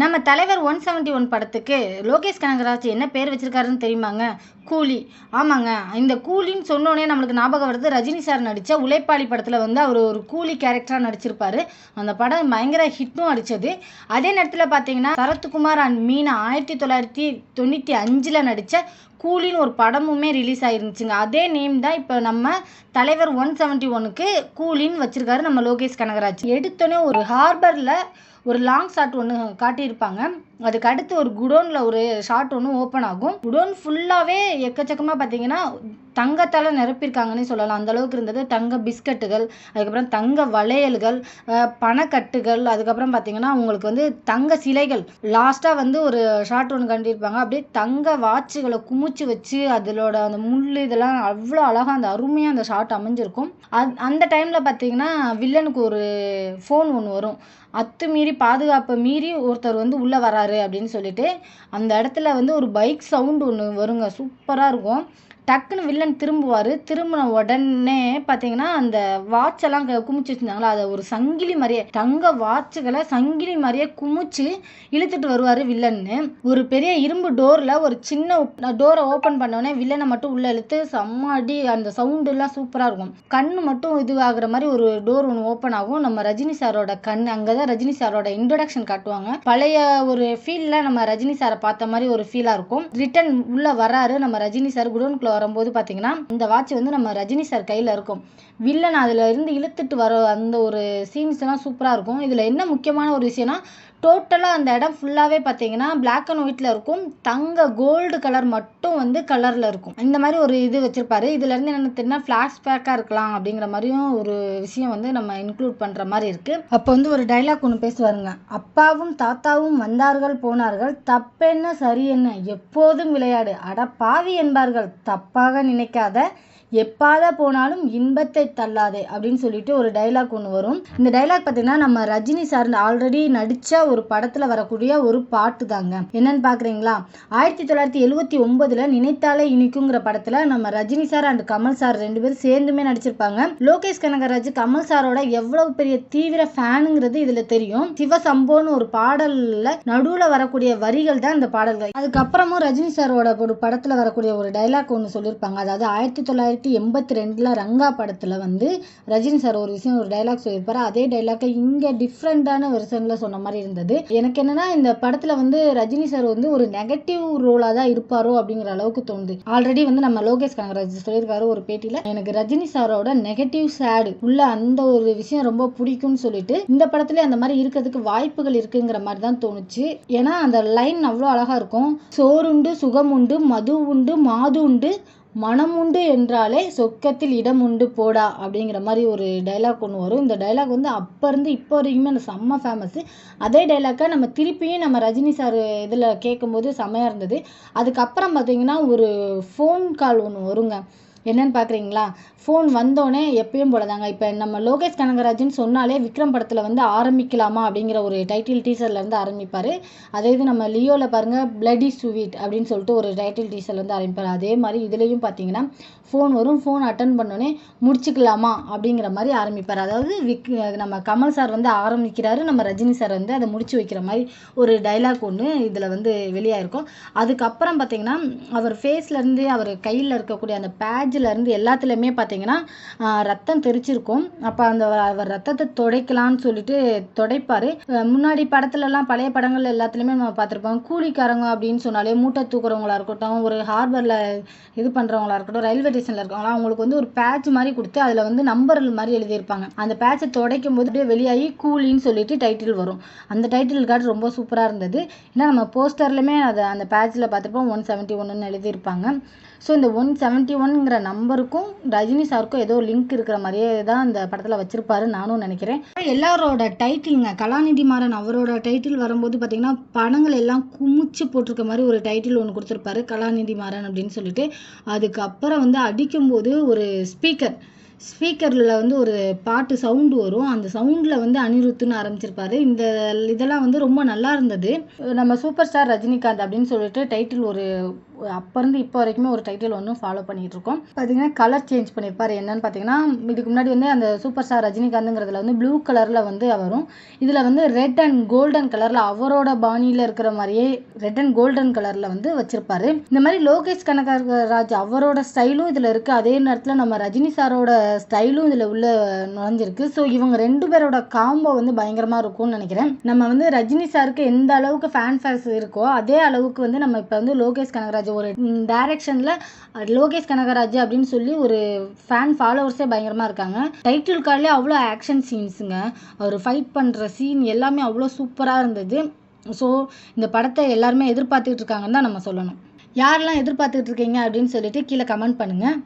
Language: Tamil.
நம்ம தலைவர் ஒன் செவன்ட்டி ஒன் படத்துக்கு லோகேஷ் கனகராஜ் என்ன பேர் வச்சிருக்காருன்னு தெரியுமாங்க? கூலி. ஆமாங்க. இந்த கூலின்னு சொன்னோடனே நம்மளுக்கு ஞாபகம் வருது. ரஜினி சார் நடித்த உழைப்பாளி படத்தில் வந்து அவர் ஒரு கூலி கேரக்டராக நடிச்சிருப்பாரு. அந்த படம் பயங்கர ஹிட்டும் அடித்தது அதே நேரத்தில் பார்த்தீங்கன்னா சரத்குமார் அண்ட் மீனா ஆயிரத்தி தொள்ளாயிரத்தி தொண்ணூற்றி அஞ்சில் நடித்த கூலின்னு ஒரு படமுமே ரிலீஸ் ஆயிருந்துச்சுங்க. அதே நேம் தான் இப்போ நம்ம தலைவர் ஒன் செவன்ட்டி ஒனுக்கு கூலின்னு வச்சிருக்காரு நம்ம லோகேஷ் கனகராஜ். எடுத்தோன்னே ஒரு ஹார்பரில் ஒரு லாங் ஷாட் ஒன்று காட்டியிருப்பாங்க. அதுக்கு அடுத்து ஒரு குடோனில் ஒரு ஷார்ட் ஒன்று ஓப்பன் ஆகும். குடோன் ஃபுல்லாகவே எக்கச்சக்கமாக பார்த்தீங்கன்னா தங்கத்தால் நிரப்பியிருக்காங்கன்னு சொல்லலாம். அந்த அளவுக்கு இருந்தது. தங்க பிஸ்கட்டுகள் அதுக்கப்புறம் தங்க வளையல்கள் பணக்கட்டுகள் அதுக்கப்புறம் பார்த்தீங்கன்னா உங்களுக்கு வந்து தங்க சிலைகள். லாஸ்ட்டாக வந்து ஒரு ஷார்ட் ஒன்று கண்டிருப்பாங்க. அப்படியே தங்க வாட்சுகளை குமிச்சு வச்சு அதிலோட அந்த முள் இதெல்லாம் அவ்வளோ அழகாக அந்த அருமையாக அந்த ஷார்ட் அமைஞ்சிருக்கும். அந் அந்த டைமில் பார்த்தீங்கன்னா வில்லனுக்கு ஒரு ஃபோன் ஒன்று வரும். அத்துமீறி பாதுகாப்பை மீறி ஒருத்தர் வந்து உள்ளே வராரு. அப்படின்னு சொல்லிட்டு அந்த இடத்துல வந்து ஒரு பைக் சவுண்டு ஒன்று வருங்க. சூப்பராக இருக்கும். டக்குன்னு வில்லன் திரும்புவார். திரும்பின உடனே பார்த்தீங்கன்னா அந்த வாட்செல்லாம் க- குமிச்சு வச்சுருந்தாங்களா? அதை ஒரு சங்கிலி மாதிரியே தங்க வாட்சுகளை சங்கிலி மாதிரியே குமிச்சு இழுத்துட்டு வருவார் வில்லன்னு ஒரு பெரிய இரும்பு டோரில் ஒரு சின்ன டோரை ஓப்பன் பண்ணோடனே வில்லனை மட்டும் உள்ளே இழுத்து செம்மடி அந்த சவுண்டுலாம் சூப்பராக இருக்கும். கண் மட்டும் இது ஆகுற மாதிரி ஒரு டோர் ஒன்று ஓப்பன் ஆகும். நம்ம ரஜினி சாரோட கண் அங்கே தான் ரஜினி சாரோட இன்ட்ரடக்ஷன் காட்டுவாங்க. பழைய ஒரு ஃபீலில் நம்ம ரஜினி சாரை பார்த்த மாதிரி ஒரு ஃபீலாக இருக்கும். ரிட்டன் உள்ளே வராரு நம்ம ரஜினி சார் குடோனுக்குள்ளே வரும்போது பார்த்தீங்கன்னா இந்த வாட்ச் வந்து நம்ம ரஜினி சார் கையில் இருக்கும். வில்லன் அதில் இருந்து இழுத்துட்டு வர அந்த ஒரு சீன்ஸ் எல்லாம் சூப்பராக இருக்கும். இதில் என்ன முக்கியமான ஒரு விஷயம்னா டோட்டலாக அந்த இடம் ஃபுல்லாகவே பார்த்தீங்கன்னா பிளாக் அண்ட் ஒயிட்டில் இருக்கும். தங்க கோல்டு கலர் மட்டும் வந்து கலரில் இருக்கும். இந்த மாதிரி ஒரு இது வச்சுருப்பாரு. இதுலேருந்து என்ன ஃப்ளாஷ் பேக்காக இருக்கலாம் அப்படிங்கிற மாதிரியும் ஒரு விஷயம் வந்து நம்ம இன்க்ளூட் பண்ணுற மாதிரி இருக்குது அப்போ வந்து ஒரு டைலாக் ஒன்று பேசுவாருங்க. அப்பாவும் தாத்தாவும் வந்தார்கள் போனார்கள். தப்பென்ன சரி என்ன எப்போதும் விளையாடு. அட பாவி என்பார்கள். தப்பாக நினைக்காத. எப்பாத போனாலும் இன்பத்தை தள்ளாதே அப்படின்னு சொல்லிட்டு ஒரு டைலாக் ஒன்று வரும். இந்த டைலாக் பார்த்தீங்கன்னா நம்ம ரஜினி சார் ஆல்ரெடி நடித்த ஒரு படத்தில் வரக்கூடிய ஒரு பாட்டு தாங்க. என்னன்னு பார்க்குறீங்களா ஆயிரத்தி தொள்ளாயிரத்தி எழுவத்தி ஒன்பதில் நினைத்தாலே இனிக்குங்கிற படத்தில் நம்ம Rajini sir and Kamal sir ரெண்டு பேரும் சேர்ந்துமே நடிச்சிருப்பாங்க. லோகேஷ் கனகராஜ் கமல் சாரோட எவ்வளவு பெரிய தீவிர ஃபேனுங்கிறது இதில் தெரியும். சிவசம்போன்னு ஒரு பாடலில் நடுவில் வரக்கூடிய வரிகள் தான் இந்த பாடல்கள். அதுக்கப்புறமும் ரஜினி சாரோட ஒரு படத்தில் வரக்கூடிய ஒரு டைலாக் ஒன்று சொல்லியிருப்பாங்க அதாவது ஆயிரத்தி தொள்ளாயிரத்தி எண்பத்தி ரெண்டில் ரங்கா படத்தில் வந்து ரஜினி சார் ஒரு விஷயம் ஒரு டைலாக் சொல்லியிருப்பார். அதே டைலாக்கை இங்கே டிஃப்ரெண்ட்டான வெர்ஷனில் சொன்ன மாதிரி இருந்தது. எனக்கு என்னன்னா இந்த படத்தில் வந்து ரஜினி சார் வந்து ஒரு நெகட்டிவ் ரோலாக தான் இருப்பாரோ அப்படிங்கிற அளவுக்கு தோணுது. ஆல்ரெடி வந்து நம்ம லோகேஷ் கனகராஜ் சொல்லியிருக்காரு ஒரு பேட்டியில் எனக்கு ரஜினி சாரோட நெகட்டிவ் சேடு உள்ள அந்த ஒரு விஷயம் ரொம்ப பிடிக்கும்னு சொல்லிட்டு இந்த படத்துல அந்த மாதிரி இருக்கிறதுக்கு வாய்ப்புகள் இருக்குங்கிற மாதிரி தான் தோணுச்சு. ஏன்னா அந்த லைன் அவ்வளோ அழகா இருக்கும். சோறுண்டு சுகம் உண்டு மது உண்டு மாது உண்டு மனம் உண்டு என்றாலே சொர்க்கத்தில் இடம் உண்டு போடா அப்படிங்கிற மாதிரி ஒரு டைலாக் ஒன்று வரும். இந்த டைலாக் வந்து அப்போ இருந்து இப்போ வரைக்குமே அந்த செம்ம ஃபேமஸ் அதே டைலாக்கை நம்ம திருப்பியும் நம்ம ரஜினி சார் இதில் கேட்கும்போது செம்மையாக இருந்தது. அதுக்கப்புறம் பார்த்தீங்கன்னா ஒரு ஃபோன் கால் ஒன்று வருங்க. என்னன்னு பார்க்குறீங்களா ஃபோன் வந்தோடனே எப்பயும் போலதாங்க. இப்போ நம்ம லோகேஷ் கனகராஜன் சொன்னாலே விக்ரம் படத்தில் வந்து ஆரம்பிக்கலாமா அப்படிங்கிற ஒரு டைட்டில் டீசர்லேருந்து ஆரம்பிப்பார். அதே இது நம்ம லியோவில் பாருங்கள் பிளடி ஸ்வீட் அப்படின்னு சொல்லிட்டு ஒரு டைட்டில் டீசர்லேருந்து ஆரம்பிப்பார். அதே மாதிரி இதுலேயும் பார்த்தீங்கன்னா ஃபோன் வரும் ஃபோன் அட்டன் பண்ணோடனே முடிச்சுக்கலாமா அப்படிங்கிற மாதிரி ஆரம்பிப்பார். அதாவது விக் நம்ம கமல் சார் வந்து ஆரம்பிக்கிறாரு நம்ம ரஜினி சார் வந்து அதை முடிச்சு வைக்கிற மாதிரி ஒரு டைலாக் ஒன்று இதில் வந்து வெளியாயிருக்கும். அதுக்கப்புறம் பார்த்தீங்கன்னா அவர் ஃபேஸ்லேருந்து அவர் கையில் இருக்கக்கூடிய அந்த பேட் இருந்து எல்லாத்துலேயுமே பார்த்தீங்கன்னா ரத்தம் தெரிச்சிருக்கும். அப்போ அந்த அவர் ரத்தத்தை துடைக்கலான்னு சொல்லிட்டு துடைப்பார். முன்னாடி படத்துலலாம் பழைய படங்கள் எல்லாத்துலேயுமே நம்ம பார்த்துருப்போம் கூலிக்காரங்க அப்படின்னு சொன்னாலே மூட்டை தூக்குறவங்களா இருக்கட்டும் ஒரு ஹார்பரில் இது பண்ணுறவங்களா இருக்கட்டும் ரயில்வே ஸ்டேஷனில் இருக்கவங்களா அவங்களுக்கு வந்து ஒரு பேட்ச் மாதிரி கொடுத்து அதில் வந்து நம்பர் மாதிரி எழுதியிருப்பாங்க. அந்த பேட்சை துடைக்கும் போது அப்படியே வெளியாகி கூலின்னு சொல்லிட்டு டைட்டில் வரும். அந்த டைட்டில் கார்டு ரொம்ப சூப்பராக இருந்தது. ஏன்னா நம்ம போஸ்டர்லையுமே அதை அந்த பேட்சில் பார்த்துருப்போம் ஒன் செவன்ட்டி ஒன்றுன்னு எழுதியிருப்பாங்க. ஸோ இந்த ஒன் செவன்ட்டி ஒன்ங்கிற நம்பருக்கும் ரஜினி சாருக்கும் ஏதோ லிங்க் இருக்கிற மாதிரியே தான் இந்த படத்தில் வச்சிருப்பாரு நானும் நினைக்கிறேன். எல்லாரோட டைட்டிலுங்க கலாநிதி மாறன் அவரோட டைட்டில் வரும்போது பார்த்தீங்கன்னா படங்கள் எல்லாம் குமிச்சு போட்டிருக்க மாதிரி ஒரு டைட்டில் ஒன்று கொடுத்துருப்பாரு கலாநிதி மாறன் அப்படின்னு சொல்லிட்டு. அதுக்கப்புறம் வந்து அடிக்கும்போது ஒரு ஸ்பீக்கர் ஸ்பீக்கரில் வந்து ஒரு பாட்டு சவுண்டு வரும். அந்த சவுண்டில் வந்து அனிருத்துன்னு ஆரம்பிச்சிருப்பாரு. இந்த இதெல்லாம் வந்து ரொம்ப நல்லா இருந்தது. நம்ம சூப்பர் ஸ்டார் ரஜினிகாந்த் அப்படின்னு சொல்லிட்டு டைட்டில் ஒரு அப்போ இருந்து இப்போ வரைக்குமே ஒரு டைட்டில் ஒன்று ஃபாலோ பண்ணிகிட்டு இருக்கோம். பார்த்தீங்கன்னா கலர் சேஞ்ச் பண்ணியிருப்பார் என்னன்னு பார்த்தீங்கன்னா இதுக்கு முன்னாடி வந்து அந்த சூப்பர் ஸ்டார் ரஜினிகாந்துங்கிறதுல வந்து ப்ளூ கலரில் வந்து வரும். இதில் வந்து ரெட் அண்ட் கோல்டன் கலரில் அவரோட பாணியில் இருக்கிற மாதிரியே ரெட் அண்ட் கோல்டன் கலரில் வந்து வச்சிருப்பாரு. இந்த மாதிரி லோகேஷ் கனகராஜ் அவரோட ஸ்டைலும் இதில் இருக்குது அதே நேரத்தில் நம்ம ரஜினி சாரோட ஸ்டைலும் இதில் உள்ள நுழைஞ்சிருக்கு. ஸோ இவங்க ரெண்டு பேரோட காம்போ வந்து பயங்கரமாக இருக்கும்னு நினைக்கிறேன். நம்ம வந்து ரஜினி சாருக்கு எந்த அளவுக்கு ஃபேன் ஃபேஸ் இருக்கோ அதே அளவுக்கு வந்து நம்ம இப்போ வந்து லோகேஷ் கனகராஜ் ஒரு டைரக்ஷனில் லோகேஷ் கனகராஜ் அப்படின்னு சொல்லி ஒரு ஃபேன் ஃபாலோவர்ஸே பயங்கரமாக இருக்காங்க. டைட்டில் கார்டிலே அவ்வளோ ஆக்ஷன் சீன்ஸுங்க அவர் ஃபைட் பண்ணுற சீன் எல்லாமே அவ்வளோ சூப்பராக இருந்தது. ஸோ இந்த படத்தை எல்லாருமே எதிர்பார்த்துக்கிட்டு இருக்காங்கன்னு தான் நம்ம சொல்லணும். யாரெல்லாம் எதிர்பார்த்துக்கிட்டு இருக்கீங்க அப்படின்னு சொல்லிட்டு கீழே கமெண்ட் பண்ணுங்கள்